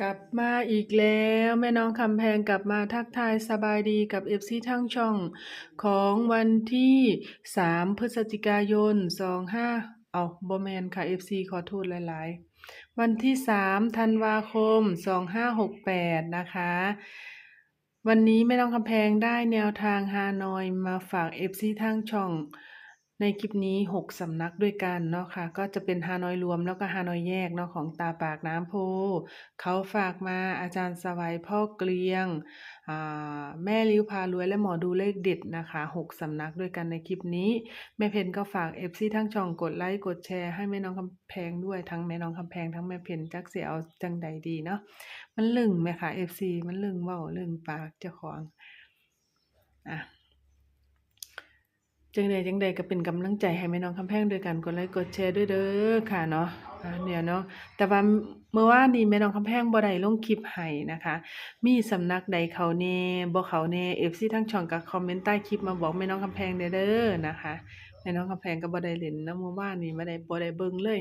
กลับมาอีกแล้วแม่น้องคำแพงกลับมาทักทายสบายดีกับ FC ทั้งช่องของวันที่ 3 พฤศจิกายน 25เอาบ่แมนค่ะ FC ขอโทษหลาย ๆ วันที่ 3 ธันวาคม 2568 นะคะ วันนี้แม่น้องคำแพงได้แนวทางฮานอยมาฝาก FC ทั้งช่อง ในคลิปนี้ 6 สำนักด้วยกันเนาะค่ะ ก็จะเป็นฮานอยรวมแล้วก็ฮานอยแยกเนาะของตาปากน้ำโพ เขาฝากมาอาจารย์สวัยพ่อเกลียงอ่าแม่ลิ้วพารวยและหมอดูเลขเด็ดนะคะ 6 สำนักด้วยกันในคลิปนี้ แม่เพนก็ฝาก FC ทั้งช่องกดไลค์กดแชร์ให้แม่น้องคำแพงด้วยทั้งแม่น้องคำแพงทั้งแม่เพนจักเสียเอาจังใดดีเนาะมันลึงไหมคะ FC มันลึงเว้าลึงปากเจ้าของอะ จังใดจังใดก็เป็นกำลังใจให้แม่น้องคำแพงด้วยกันกดไลค์กดแชร์ด้วยเด้อค่ะเนาะเนี่ยเนาะแต่ว่าเมื่อวานนี้แม่น้องคำแพงบ่ได้ลงคลิปให้นะคะ มีสำนักใดเขาแน่บ่เขาแน่ FC ทั้งช่องก็คอมเมนต์ใต้คลิปมาบอกแม่น้องคำแพงเด้อเด้อนะคะแม่น้องคำแพงก็บ่ได้เล่นนะเมื่อวานนี้บ่ได้บ่ได้เบิ่งเลย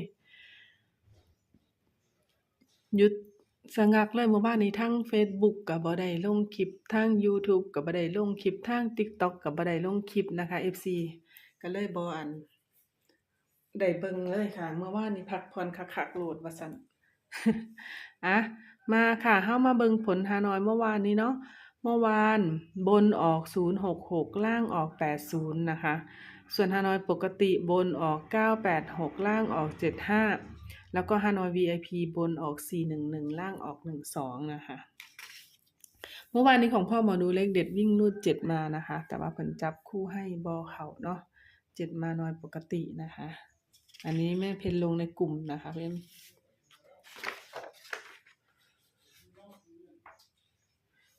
หยุด สะงักเลยเมื่อวานนี้ทั้ง Facebook ก็บ่ได้ลงคลิปทั้ง YouTube ก็บ่ได้ลงคลิปทั้ง TikTok ก็บ่ได้ลงคลิปนะคะ FC ก็เลยบ่อันได้เบิ่งเลยค่ะ เมื่อวานนี้พักผ่อนคักๆโหลดว่าซั่นอะมาค่ะเฮามาเบิ่งผลฮานอยเมื่อวานนี้เนาะเมื่อวานบนออก 066 ล่างออก 80 นะคะ ส่วนฮานอยปกติบนออก 986 ล่างออก 75 แล้วก็ฮานอย VIP บนออก 411 ล่างออก 12 นะคะ เมื่อวานนี้ของพ่อหมอดูเลขเด็ดวิ่งรูด7มานะคะ แต่ว่าเพิ่นจับคู่ให้บอเขาเนาะ7มาน้อยปกตินะคะ อันนี้แม่เพนลงในกลุ่มนะคะเพื่อน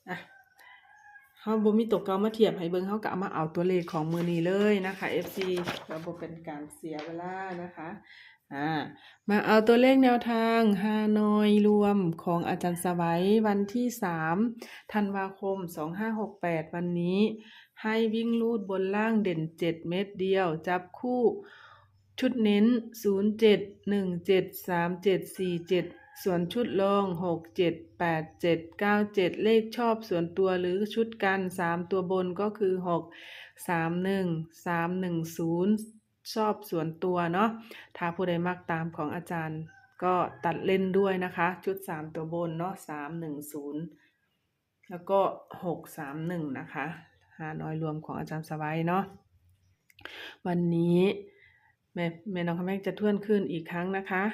อะเฮาบ่มีตัวเก่ามาเทียบให้เบิ่งเฮาก็เอามาเอาตัวเลขของมือนี้เลยนะคะ FC ก็บ่เป็นการเสียเวลานะคะ อ่ามาเอาตัวเลขแนวทางฮานอยรวมของอาจารย์สวัยวันที่3ธันวาคม2568วันนี้ ให้วิ่งลูดบนล่างเด่น7เม็ดเดียว จับคู่ชุดเน้น 07 17 37 47ส่วนชุดรอง6 7 8 7 9 7 เลขชอบส่วนตัวหรือชุดกัน 3 ตัวบนก็คือ 6 3 1 3 1 0 ชอบส่วนตัวเนาะถ้าผู้ใดมักตามของอาจารย์ ก็ตัดเล่นด้วยนะคะ ชุด 3 ตัวบนเนาะ3 1 0แล้วก็6 3 1นะคะหาน้อยรวมของอาจารย์สวัยเนาะวันนี้แม่แม่น้องคำแพงจะทวนขึ้นอีกครั้งนะคะ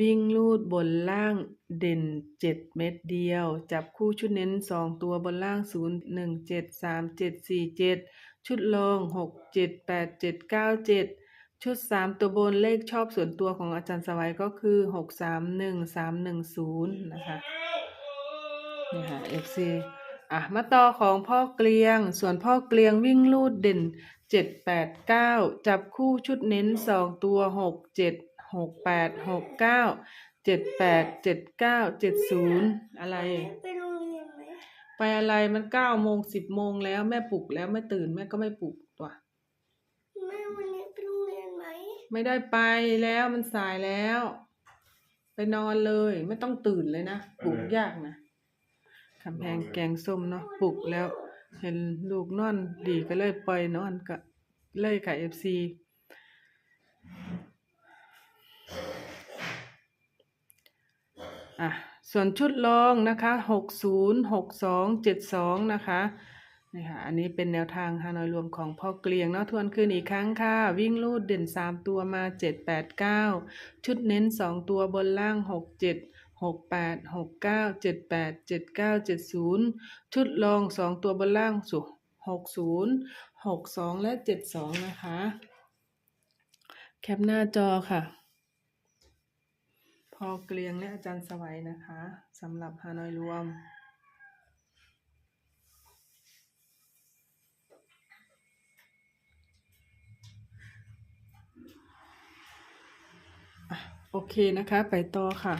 วิ่งลูดบนล่างเด่น 7 เม็ดเดียว จับคู่ชุดเน้น 2 ตัวบนล่าง 0 1 7 3 7 4 7 ชุดรอง 6 7 8 7 9 7 ชุด 3 ตัวบนเลขชอบส่วนตัวของอาจารย์สวัยก็คือ 6 3 1 3 1 0 นะคะนี่ค่ะ FC อะ มาต่อของพ่อเกลียง ส่วนพ่อเกลียงวิ่งลูดเด่นเจ็ดแปดเก้าจับคู่ชุดเน้นสองตัวหกเจ็ดหกแปดหกเก้าเจ็ดแปดเจ็ดเก้าเจ็ดศูนย์อะไร ไปโรงเรียนไหมไปอะไรมันเก้าโมงสิบโมงแล้วแม่ปลุกแล้ว ไม่ตื่นแม่ก็ไม่ปลุกตัว แม่วันนี้ไปโรงเรียน ไม่ได้ไปแล้วมันสายแล้ว ไปนอนเลย ไม่ต้องตื่นเลยนะปลุกยากนะคำแพงแกงส้มเนาะปลุกแล้ว เห็นลูกนอนดีก็เลยปล่อยนอนก็เลยค่เอฟซีอะส่วนชุดรองนะคะหกศูนย์หกสองเจ็ดสองนะคะ นี่ค่ะ อันนี้เป็นแนวทางฮานอยรวมของพ่อเกลียงเนาะทวนคืนอีกครั้งค่ะ วิ่งลูดเด่นสามตัวมาเจ็ดแปดเก้าชุดเน้นสองตัวบนล่างหกเจ็ดหกแปดหกเก้าเจ็ดแปดเจ็ดเก้าเจ็ดศูนย์ชุดรองสองตัวบนล่างสุหกศูนย์หกสองและเจ็ดสองนะคะ แคปหน้าจอค่ะ พอเกลียงและอาจารย์สวัยนะคะสำหรับฮานอยรวม โอเคนะคะ ไปต่อค่ะ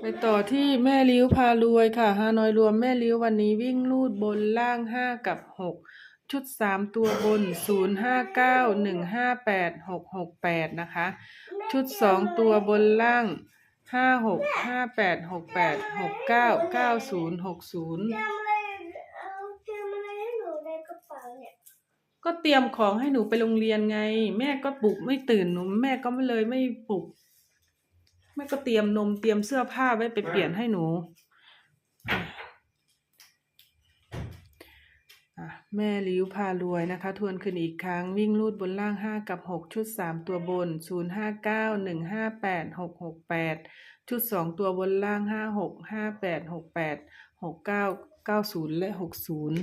ไปต่อที่แม่ลิ้วพารวยค่ะฮานอยรวมแม่ลิ้ววันนี้วิ่งลูดบนล่างห้ากับหกชุดสามตัวบนศูนย์ห้าเก้าหนึ่งห้าแปดหกหกแปดนะคะ ชุดสองตัวบนล่างห้าหกห้าแปดหกแปดหกเก้าเก้าศูนย์หกศูนย์ ก็เตรียมของให้หนูไปโรงเรียนไง แม่ก็ปลุกไม่ตื่นหนูแม่ก็ไม่เลยไม่ปลุกแม่ก็เตรียมนมเตรียมเสื้อผ้าไว้ไปเปลี่ยนให้หนูแม่ลิ้วพารวยนะคะ ทวนขึ้นอีกครั้งวิ่งลูดบนล่างห้ากับหกชุดสามตัวบนศูนย์ห้าเก้าหนึ่งห้าแปดหกหกแปดชุดสองตัวบนล่างห้าหกห้าแปดหกแปดหกเก้าเก้าศูนย์และหกศูนย์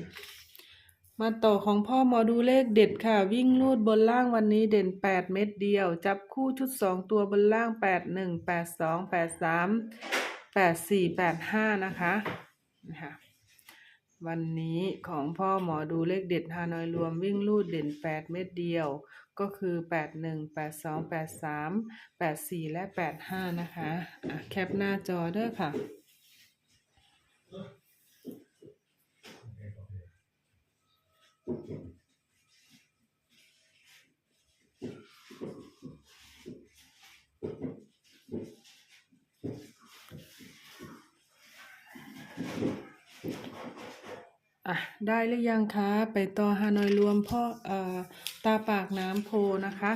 มาต่อของพ่อหมอดูเลขเด็ดค่ะ วิ่งลูดบนล่างวันนี้เด่น 8 เม็ดเดียว จับคู่ชุด 2 ตัวบนล่าง 8 1 8 2 8 3 8 4 8 5 นะคะนะคะวันนี้ของพ่อหมอดูเลขเด็ดฮานอยรวมวิ่งลูดเด่น 8 เม็ดเดียว ก็คือ 8 1 8 2 8 3 8 4 และ 8 5 นะคะ แคปหน้าจอเด้อค่ะ อะ ได้หรือยังคะ ไปต่อฮานอยรวมพ่อเอ่อตาปากน้ำโพนะคะ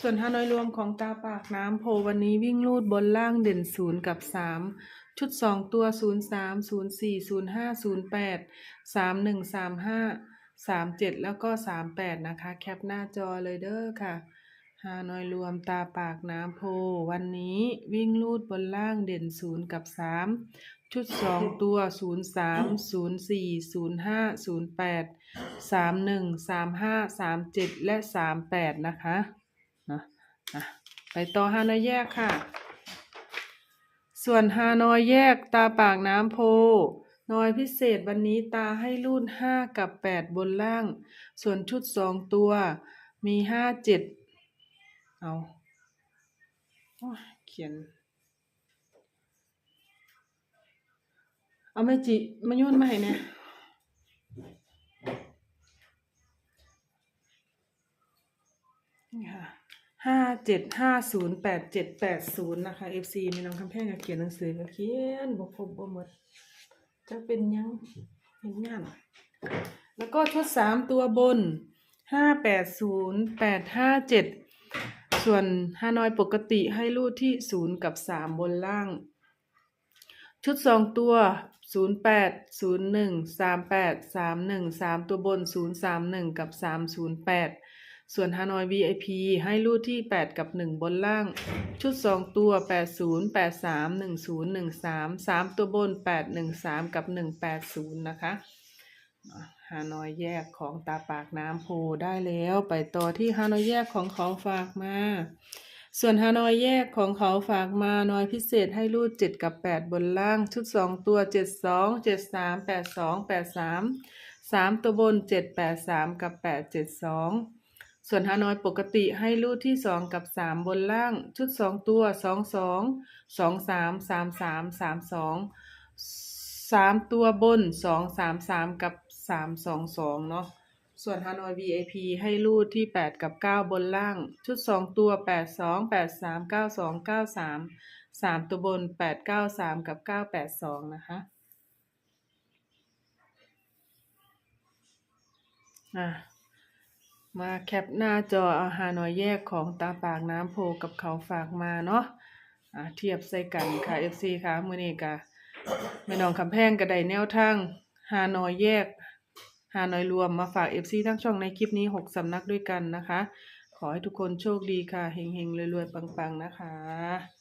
ส่วนฮานอยรวมของตาปากน้ำโพวันนี้วิ่งลูดบนล่างเด่นศูนย์กับสามชุดสองตัวศูนย์สามศูนย์สี่ศูนย์ห้าศูนย์แปดสามหนึ่งสามห้า สามเจ็ดแล้วก็สามแปดนะคะ แคปหน้าจอเลยเด้อค่ะฮานอยรวมตาปากน้ำโพ วันนี้วิ่งลูดบนล่างเด่นศูนย์กับสามชุดสองตัวศูนย์สามศูนย์สี่ศูนย์ห้าศูนย์แปดสามหนึ่งสามห้าสามเจ็ดและสามแปดนะคะนะนะไปต่อฮานอยแยกค่ะ ส่วนฮานอยแยกตาปากน้ำโพ นอยพิเศษวันนี้ตาให้รุ่นห้ากับแปดบนล่าง ส่วนชุดสองตัวมีห้าเจ็ดเอาเขียน เอาไม่จิมาโยนมาให้เนี่ยนี่ค่ะห้าเจ็ดห้าศูนย์แปดเจ็ดแปดศูนย์นะคะ FC มีน้องคำแพงก็เขียนหนังสือก็เขียนบ่ครบบ่หมด จะเป็นยังเห็นงานแล้วก็ชุดสามตัวบนห้าแปดศูนย์แปดห้าเจ็ดส่วนฮานอยปกติให้รูดที่ศูนย์กับสามบนล่าง ชุดสองตัวศูนย์แปดศูนย์หนึ่งสามแปดสามหนึ่งสามตัวบนศูนย์สามหนึ่งกับสามศูนย์แปด ส่วนฮานอย VIP ให้รูดที่แปดกับหนึ่งบนล่าง ชุดสองตัวแปดศูนย์แปดสามหนึ่งศูนย์หนึ่งสามสามตัวบนแปดหนึ่งสามกับหนึ่งแปดศูนย์นะคะฮานอยแยกของตาปากน้ำโพได้แล้วไปต่อที่ฮานอยแยกของของฝากมา ส่วนฮานอยแยกของเขาฝากมานอยพิเศษให้รูดเจ็ดกับแปดบนล่าง ชุดสองตัวเจ็ดสองเจ็ดสามแปดสองแปดสามสามตัวบนเจ็ดแปดสามกับแปดเจ็ด ส่วนฮานอยปกติให้รูดที่สองกับสามบนล่าง ชุดสองตัวสองสองสองสามสามสามสองสามตัวบนสองสามสามกับสามสองสองเนาะส่วนฮานอย VIP ให้รูดที่ 8 กับ 9 บนล่าง ชุด 2 ตัว 8 2 8 3 9 2 9 3 3 ตัวบน 8 9 3 กับ 9 8 2 นะคะอะ มาแคปหน้าจอเอาฮานอยแยกของตาปากน้ำโพกับเขาฝากมาเนาะอะเทียบใส่กันค่ะ FC ค่ะมื้อนี้กะแม่น้องคำแพงก็ได้แนวทางฮานอยแยกฮานอยรวมมาฝาก FC ทั้งช่องในคลิปนี้ 6สำนักด้วยกันนะคะ ขอให้ทุกคนโชคดีค่ะเฮงๆรวยๆปังๆนะคะ